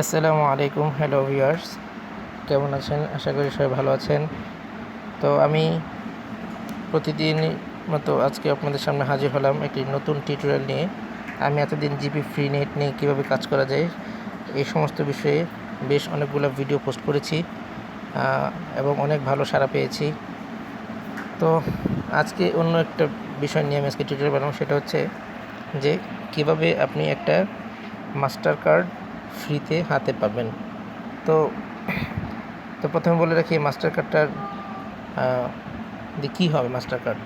আসসালামু আলাইকুম, hello viewers. কেমন আছেন? আশা করি সবাই ভালো আছেন। তো আমি প্রতিদিন মতো আজকে আপনাদের সামনে হাজির হলাম একটি নতুন টিউটোরিয়াল নিয়ে। আমি এতদিন জিপি ফ্রি নেট নিয়ে কীভাবে কাজ করা যায়, এই সমস্ত বিষয়ে বেশ অনেকগুলো ভিডিও পোস্ট করেছি এবং অনেক ভালো সাড়া পেয়েছি। তো আজকে অন্য একটা বিষয় নিয়ে আমি আজকে টিউটোরিয়াল বানাবো, সেটা হচ্ছে যে কীভাবে আপনি একটা মাস্টার কার্ড ফ্রিতে হাতে পাবেন। তো তো প্রথমে বলে রাখি, মাস্টার কার্ডটার কী হবে মাস্টার কার্ড?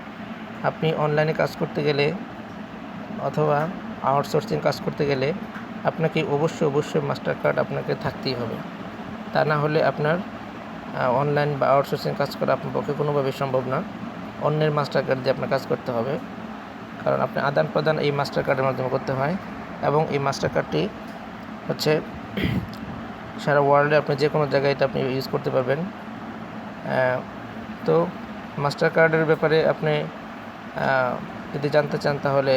আপনি অনলাইনে কাজ করতে গেলে অথবা আউটসোর্সিং কাজ করতে গেলে আপনাকে অবশ্যই অবশ্যই মাস্টার কার্ড আপনাকে থাকতেই হবে। তা না হলে আপনার অনলাইন বা আউটসোর্সিং কাজ করা আপনার পক্ষে কোনোভাবেই সম্ভব না। অন্যের মাস্টার কার্ড দিয়ে আপনার কাজ করতে হবে। কারণ আপনি আদান প্রদান এই মাস্টার কার্ডের মাধ্যমে করতে হয় এবং এই মাস্টার কার্ডটি হচ্ছে সারা ওয়ার্ল্ডে আপনি যে কোনো জায়গায় এটা আপনি ইউজ করতে পারবেন। তো মাস্টার কার্ডের ব্যাপারে আপনি যদি জানতে চান তাহলে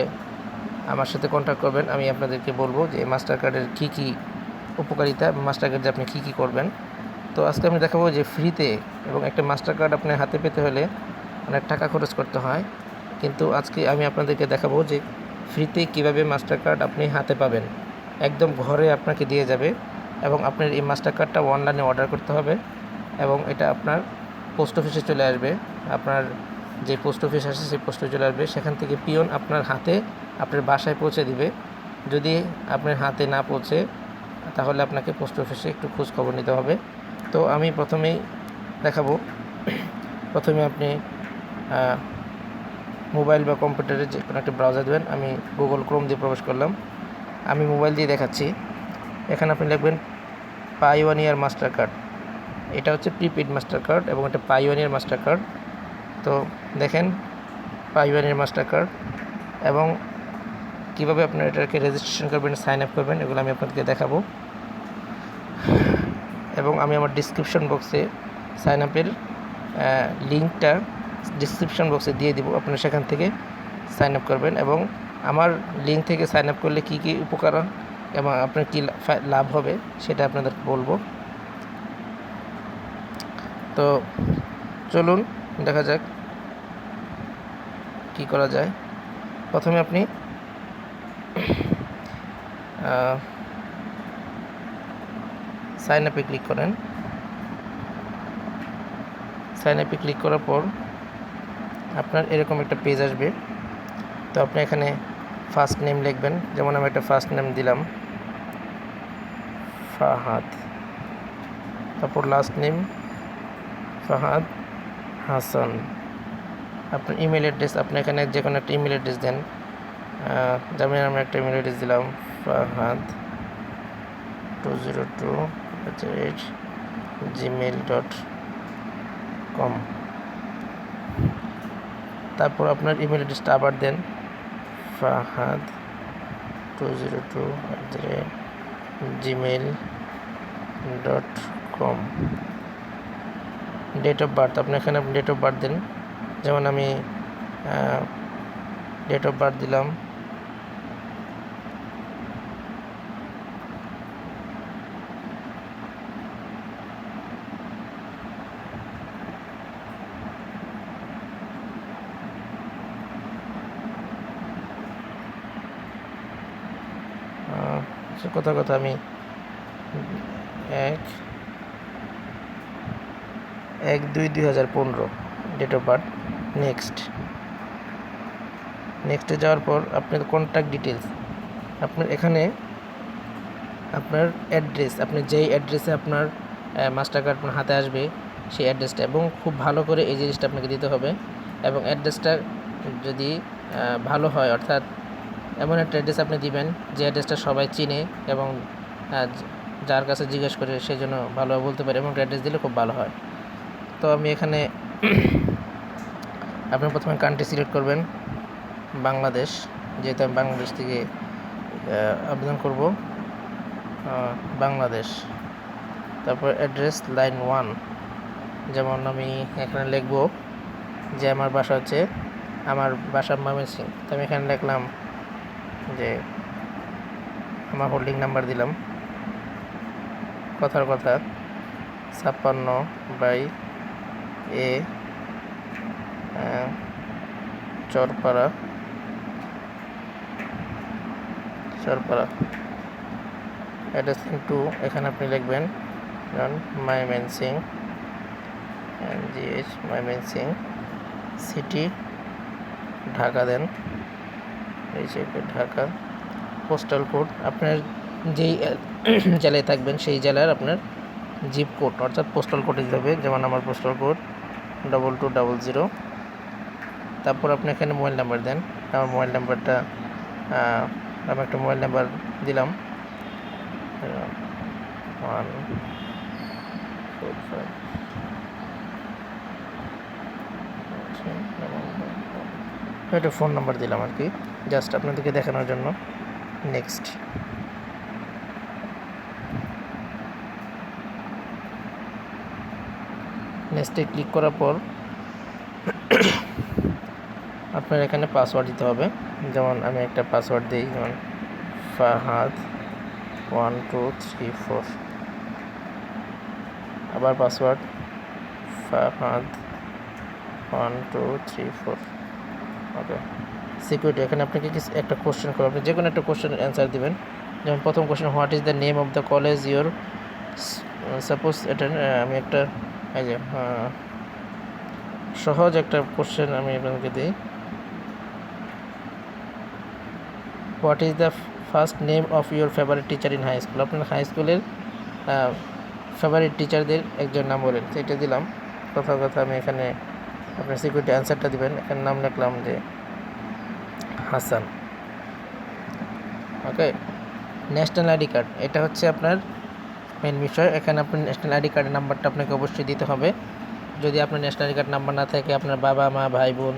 আমার সাথে কন্ট্যাক্ট করবেন। আমি আপনাদেরকে বলব যে মাস্টার কার্ডের কী কী উপকারিতা মাস্টার কার্ডে আপনি কী কী করবেন। তো আজকে আমি দেখাবো যে ফ্রিতে এবং একটা মাস্টার কার্ড আপনি হাতে পেতে হলে অনেক টাকা খরচ করতে হয়। কিন্তু আজকে আমি আপনাদেরকে দেখাবো যে ফ্রিতে কীভাবে মাস্টার কার্ড আপনি হাতে পাবেন। একদম ঘরে আপনাকে দিয়ে যাবে এবং আপনার এই মাস্টার কার্ডটা অনলাইনে অর্ডার করতে হবে এবং এটা আপনার পোস্ট অফিসে চলে আসবে। আপনার যে পোস্ট অফিস আছে সেই পোস্ট চলে আসবে। সেখান থেকে পিয়ন আপনার হাতে আপনার বাসায় পৌঁছে দিবে। যদি আপনার হাতে না পৌঁছে, তাহলে আপনাকে পোস্ট অফিসে একটু খোঁজ খবর নিতে হবে। তো আমি প্রথমেই দেখাবো। প্রথমে আপনি মোবাইল বা কম্পিউটারে যে কোনো একটা ব্রাউজার দেবেন। আমি গুগল ক্রোম দিয়ে প্রবেশ করলাম। আমি মোবাইল দিয়ে দেখাচ্ছি। এখানে আপনি লিখবেন Payoneer Mastercard এটা হচ্ছে প্রিপেড মাস্টার কার্ড এবং এটা Payoneer Mastercard তো দেখেন Payoneer Mastercard এবং কীভাবে আপনার এটাকে রেজিস্ট্রেশন করবেন সাইন আপ করবেন, এগুলো আমি আপনাদেরকে দেখাবো। এবং আমি আমার ডিসক্রিপশন বক্সে সাইন আপের লিঙ্কটা ডিসক্রিপশন বক্সে দিয়ে দিব। আপনারা সেখান থেকে সাইন আপ করবেন এবং আমার লিঙ্ক থেকে সাইন আপ করলে কী কী উপকার এবং আপনার কী লাভ হবে সেটা আপনাদের বলব। তো চলুন দেখা যাক কি করা যায়। প্রথমে আপনি সাইন আপে ক্লিক করেন। সাইন আপে ক্লিক করার পর আপনার এরকম একটা পেজ আসবে। তো আপনি এখানে ফার্স্ট নেম লিখবেন, যেমন আমি একটা ফার্স্ট নেম দিলাম, ফাহাদ। তারপর লাস্ট নেম ফাহাদ হাসান। আপনার ইমেল অ্যাড্রেস আপনি এখানে যে কোনো একটা ইমেল অ্যাড্রেস দেন যেমন আমি একটা ইমেল অ্যাড্রেস দিলাম, Fahad two zero two eight Gmail dot com. তারপর আপনার ইমেল অ্যাড্রেসটা আবার দেন Fahad two zero two at the rate Gmail dot com date of birth আপনি এখানে ডেট অফ বার্থ দেন। যেমন আমি ডেট অফ বার্থ দিলাম আহ, সে কথা কথা আমি এক এক দুই দুই হাজার পনেরো ডেট অফ বার্থ নেক্সট নেক্সটে যাওয়ার পর আপনার কন্ট্যাক্ট ডিটেলস আপনার এখানে আপনার অ্যাড্রেস আপনি যেই অ্যাড্রেসে আপনার মাস্টার কার্ড আপনার হাতে আসবে, সেই অ্যাড্রেসটা এবং খুব ভালো করে এই জিনিসটা আপনাকে দিতে হবে এবং অ্যাড্রেসটা যদি ভালো হয়, অর্থাৎ এমন একটা অ্যাড্রেস আপনি দিবেন, যে অ্যাড্রেসটা সবাই চিনে এবং যার কাছে জিজ্ঞেস করে সেই জন্য ভালোভাবে বলতে পারে এমন অ্যাড্রেস দিলে খুব ভালো হয়। তো আমি এখানে আপনি প্রথমে কান্ট্রি সিলেক্ট করবেন, বাংলাদেশ, যেহেতু আমি বাংলাদেশ থেকে আবেদন করব। বাংলাদেশ। তারপর অ্যাড্রেস লাইন ওয়ান যেমন আমি এখানে লিখব যে আমার বাসা হচ্ছে, আমার বাসা ময়মনসিং তো আমি এখানে লিখলাম যে আমার হোল্ডিং নাম্বার দিলাম। কথার কথা, ছাপ্পান্ন by A Charpara. Charpara. Address two এখানে আপনি লিখবেন, যেমন Mymensingh GH Mymensingh city Dhaka দেন। এই যে ঢাকা পোস্টাল কোড আপনার যেই, জেলায় থাকবেন, সেই জেলার আপনার জিপ কোড অর্থাৎ পোস্টাল কোড হবে। যেমন আমার postal code double two double zero তারপর আপনি এখানে মোবাইল নাম্বার দেন। আমার মোবাইল নাম্বারটা আমি একটা মোবাইল নাম্বার দিলাম। ওয়ান ফাইভ এটা ফোন নাম্বার দিলাম আর কি। জাস্ট আপনাদেরকে দেখানোর জন্য। নেক্সট নেক্সটে ক্লিক করার পর আপনার এখানে পাসওয়ার্ড দিতে হবে। যেমন আমি একটা পাসওয়ার্ড দিই, যেমন Fahad one two three four আবার password Fahad one two three four okay security এখানে আপনাকে কি একটা কোশ্চেন করবে। আপনি যে কোনো একটা কোশ্চেনের অ্যান্সার দেবেন। যেমন প্রথম question what is the name of the college your suppose এটা আমি একটা, এই যে সহজ একটা কোশ্চেন আমি আপনাকে দিই। What is the first name of your favourite teacher in high school আপনার হাই স্কুলের ফেভারিট টিচারদের একজন নাম বলেন। সেটা দিলাম। কথা কথা আমি এখানে আপনার সিকিউরিটি অ্যান্সারটা দিবেন। এখানে নাম লিখলাম যে Hasan. Okay national ID card এটা হচ্ছে আপনার মেন বিষয়। এখানে আপনার ন্যাশনাল আইডি কার্ডের নাম্বারটা আপনাকে অবশ্যই দিতে হবে। যদি আপনার ন্যাশনাল আইডি কার্ড নাম্বার না থাকে, আপনার বাবা, মা, ভাই, বোন,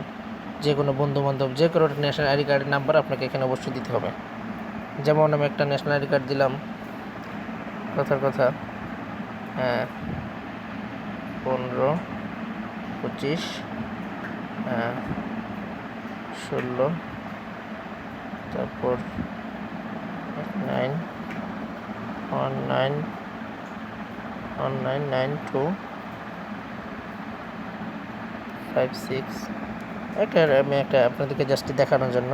যে কোনো বন্ধু বান্ধব যে কোনো ন্যাশনাল আইডি কার্ডের নাম্বার আপনাকে এখানে অবশ্যই দিতে হবে। যেমন আমি একটা ন্যাশনাল আইডি কার্ড দিলাম। কথার কথা হ্যাঁ পনেরো, পঁচিশ হ্যাঁ ষোলো তারপর nine one nine one nine nine two five six একটা আমি একটা আপনাদেরকে জাস্ট দেখানোর জন্য।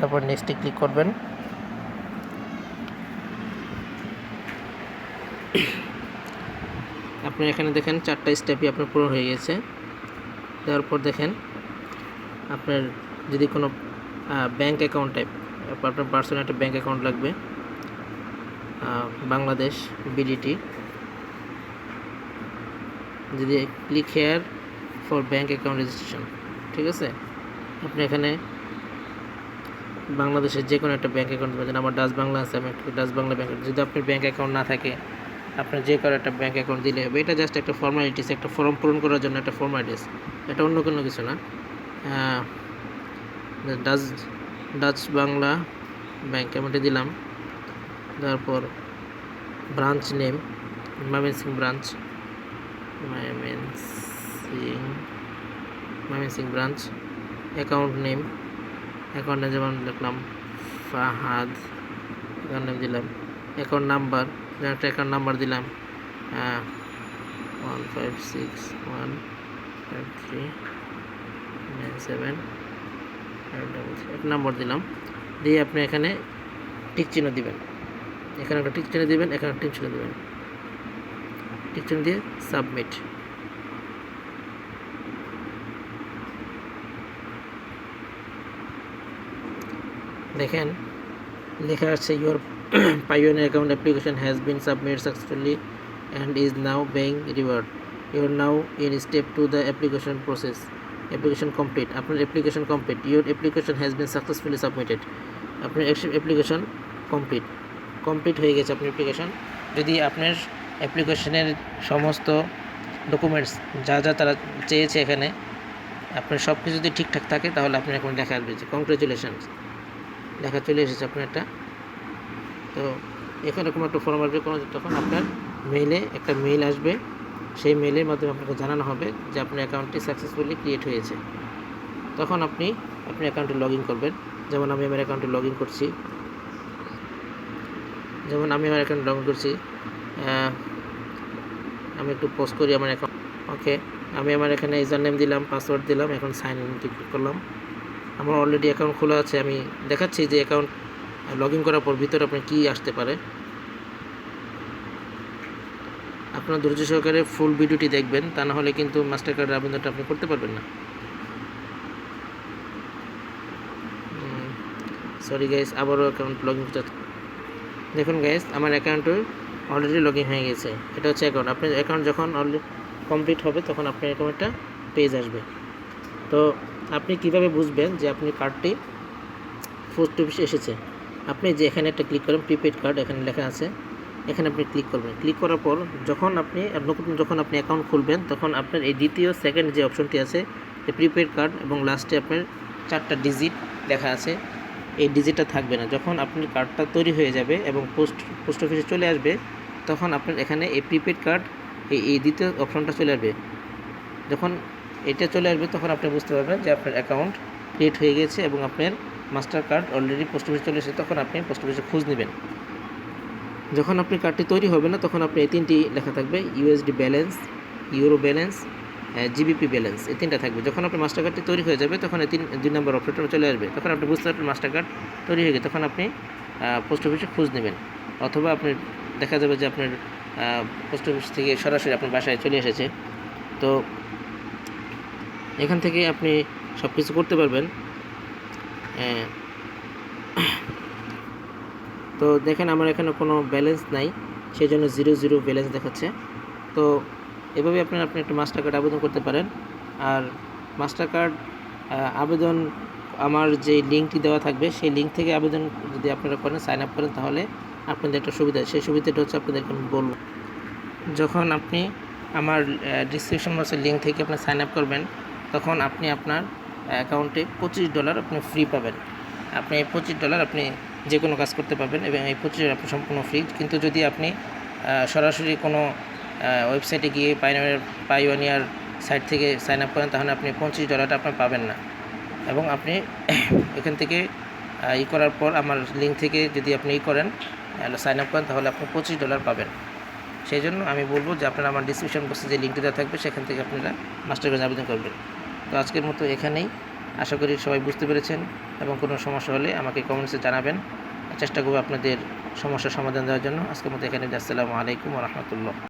তারপর নেক্সটে ক্লিক করবেন। আপনি এখানে দেখেন চারটা স্টেপই আপনার পুরো হয়ে গেছে। দেওয়ার পর দেখেন আপনার যদি কোনো ব্যাংক অ্যাকাউন্ট টাইপ আপনার পার্সোনাল একটা ব্যাঙ্ক অ্যাকাউন্ট লাগবে। বাংলাদেশ বিডিটি যদি click here for bank account registration ঠিক আছে? আপনি এখানে বাংলাদেশের যে কোনো একটা ব্যাঙ্ক অ্যাকাউন্ট দেবেন আমার ডাচ বাংলা আছে, আমি একটা বাংলা ব্যাংক যদি আপনার ব্যাঙ্ক অ্যাকাউন্ট না থাকে, আপনার যে কারও একটা ব্যাঙ্ক অ্যাকাউন্ট দিলে হবে। এটা জাস্ট একটা ফর্মালিটিস একটা ফর্ম পূরণ করার জন্য একটা ফর্মালিটিস এটা অন্য কোনো কিছু না। ডাচ ডাচ বাংলা ব্যাংক এটা দিলাম। তারপর branch name Mymensingh branch Mymensingh Mymensingh branch account name account name যেমন লিখলাম ফাহাদ অ্যাকাউন্ট নেম দিলাম অ্যাকাউন্ট নাম্বার একটা অ্যাকাউন্ট নাম্বার দিলাম one five six one five three nine seven একটা নাম্বার দিলাম। দিয়ে আপনি এখানে টিক চিহ্ন দিবেন। এখানে একটা টিক চিহ্ন দিবেন, এখানে টিক চিহ্ন দিবেন। টিক চিহ্ন দিয়ে সাবমিট। দেখেন, লেখা আছে your Payoneer account application has been submit successfully and is now being reviewed your now in step to the application process application complete আপনার application complete your application has been successfully submitted আপনার application complete complete হয়ে গেছে আপনার application যদি আপনার অ্যাপ্লিকেশনের সমস্ত documents যা যা তারা চেয়েছে এখানে, আপনার সব কিছু যদি ঠিকঠাক থাকে, তাহলে আপনার এখন দেখা আসবে যে কংগ্রেচুলেশনস লেখা চলে এসেছে আপনার একটা তো এখানে কোনো একটা ফর্ম আসবে, কোনো তখন আপনার মেইলে একটা মেইল আসবে। সেই মেইলের মাধ্যমে আপনাকে জানানো হবে যে আপনার অ্যাকাউন্টটি সাকসেসফুলি ক্রিয়েট হয়েছে। তখন আপনি আপনি অ্যাকাউন্টে লগ ইন করবেন। যেমন আমি আমার অ্যাকাউন্টে লগ ইন করছি। যেমন আমি আমার অ্যাকাউন্ট লগ ইন করছি। আমি একটু পোস্ট করি আমার অ্যাকাউন্ট ওকে আমি আমার এখানে ইউজার নেম দিলাম পাসওয়ার্ড দিলাম, এখন সাইন ইন করলাম। আমার অলরেডি অ্যাকাউন্ট খোলা আছে। আমি দেখাচ্ছি যে অ্যাকাউন্ট লগ ইন করার পর ভিতরে আপনার কী আসতে পারে। আপনার ধৈর্য সহকারে ফুল ভিডিওটি দেখবেন, তা না হলে কিন্তু মাস্টার কার্ডের আবেদনটা আপনি করতে পারবেন না। সরি গাইস আবারও অ্যাকাউন্ট লগ ইন দেখুন গাইস আমার অ্যাকাউন্টে অলরেডি লগ ইন হয়ে গেছে। এটা হচ্ছে অ্যাকাউন্ট আপনার অ্যাকাউন্ট যখন অলরেডি কমপ্লিট হবে, তখন আপনার একটা পেজ আসবে। তো আপনি কীভাবে বুঝবেন যে আপনি কার্ডটি পোস্ট অফিসে এসেছে? আপনি যে এখানে একটা ক্লিক করেন প্রিপেড কার্ড এখানে লেখা আছে এখানে আপনি ক্লিক করবেন। ক্লিক করার পর যখন আপনি, নতুন যখন আপনি অ্যাকাউন্ট খুলবেন, তখন আপনার এই দ্বিতীয় সেকেন্ড যে অপশনটি আছে যে প্রিপেড কার্ড এবং লাস্টে আপনার চারটা ডিজিট লেখা আছে, এই ডিজিটটা থাকবে না। যখন আপনার কার্ডটা তৈরি হয়ে যাবে এবং পোস্ট পোস্ট অফিসে চলে আসবে, তখন আপনার এখানে এই প্রিপেড কার্ড এই এই দ্বিতীয় অপশনটা চলে আসবে। যখন এটা চলে আসবে, তখন আপনি বুঝতে পারবেন যে আপনার অ্যাকাউন্ট ক্রিয়েট হয়ে গেছে এবং আপনার মাস্টার কার্ড অলরেডি পোস্ট অফিসে চলে এসেছে, তখন আপনি পোস্ট অফিসে খোঁজ নেবেন। যখন আপনি কার্ডটি তৈরি হবে না, তখন আপনি এই তিনটি লেখা থাকবে USD balance euro balance GBP balance এই তিনটা থাকবে। যখন আপনার মাস্টার কার্ডটি তৈরি হয়ে যাবে, তখন এই তিন, দুই নম্বর অপশনটা চলে আসবে। তখন আপনি বুঝতে পারবেন মাস্টার কার্ড তৈরি হয়ে গেছে। তখন আপনি পোস্ট অফিসে খোঁজ নেবেন। অথবা আপনি, দেখা যাবে যে আপনার পোস্ট অফিস থেকে সরাসরি আপনার বাসায় চলে এসেছে। তো এখান থেকে আপনি সব কিছু করতে পারবেন। তো দেখেন আমার এখানে কোনো ব্যালেন্স নাই সেই জন্য জিরো জিরো ব্যালেন্স দেখাচ্ছে। তো এভাবে আপনার আপনি একটা মাস্টার কার্ড আবেদন করতে পারেন। আর মাস্টার কার্ড আবেদন, আমার যে লিঙ্কটি দেওয়া থাকবে, সেই লিঙ্ক থেকে আবেদন যদি আপনারা করেন সাইন আপ করেন, তাহলে আপনাদের একটা সুবিধা সেই সুবিধাটা হচ্ছে আপনাদেরকে আমি বলব। যখন আপনি আমার ডিসক্রিপশন বক্সের লিঙ্ক থেকে আপনি সাইন আপ করবেন, তখন আপনি আপনার অ্যাকাউন্টে পঁচিশ ডলার আপনি ফ্রি পাবেন। আপনি পঁচিশ ডলার আপনি যে কোনো কাজ করতে পারবেন এবং এই ডলার আপনি সম্পূর্ণ ফ্রি কিন্তু যদি আপনি সরাসরি কোনো ওয়েবসাইটে গিয়ে পাইনিয়ার পাইওনিয়ার সাইট থেকে সাইন আপ করেন, তাহলে আপনি পঁচিশ ডলারটা আপনার পাবেন না। এবং আপনি এখান থেকে ই করার পর আমার লিঙ্ক থেকে যদি আপনি ই করেন সাইন আপ করেন, তাহলে আপনি পঁচিশ ডলার পাবেন। সেই জন্য আমি বলব যে আপনারা আমার ডিসক্রিপশন বক্সে যে লিঙ্কটি দেওয়া থাকবে, সেখান থেকে আপনারা মাস্টার কার্ড আবেদন করবেন। তো আজকের মতো এখানেই। আশা করি সবাই বুঝতে পেরেছেন এবং কোনো সমস্যা হলে আমাকে কমেন্টসে জানাবেন। চেষ্টা করব আপনাদের সমস্যার সমাধান দেওয়ার জন্য। আজকের মতো এখানে আসসালামু আলাইকুম রহমতুল্লাহ।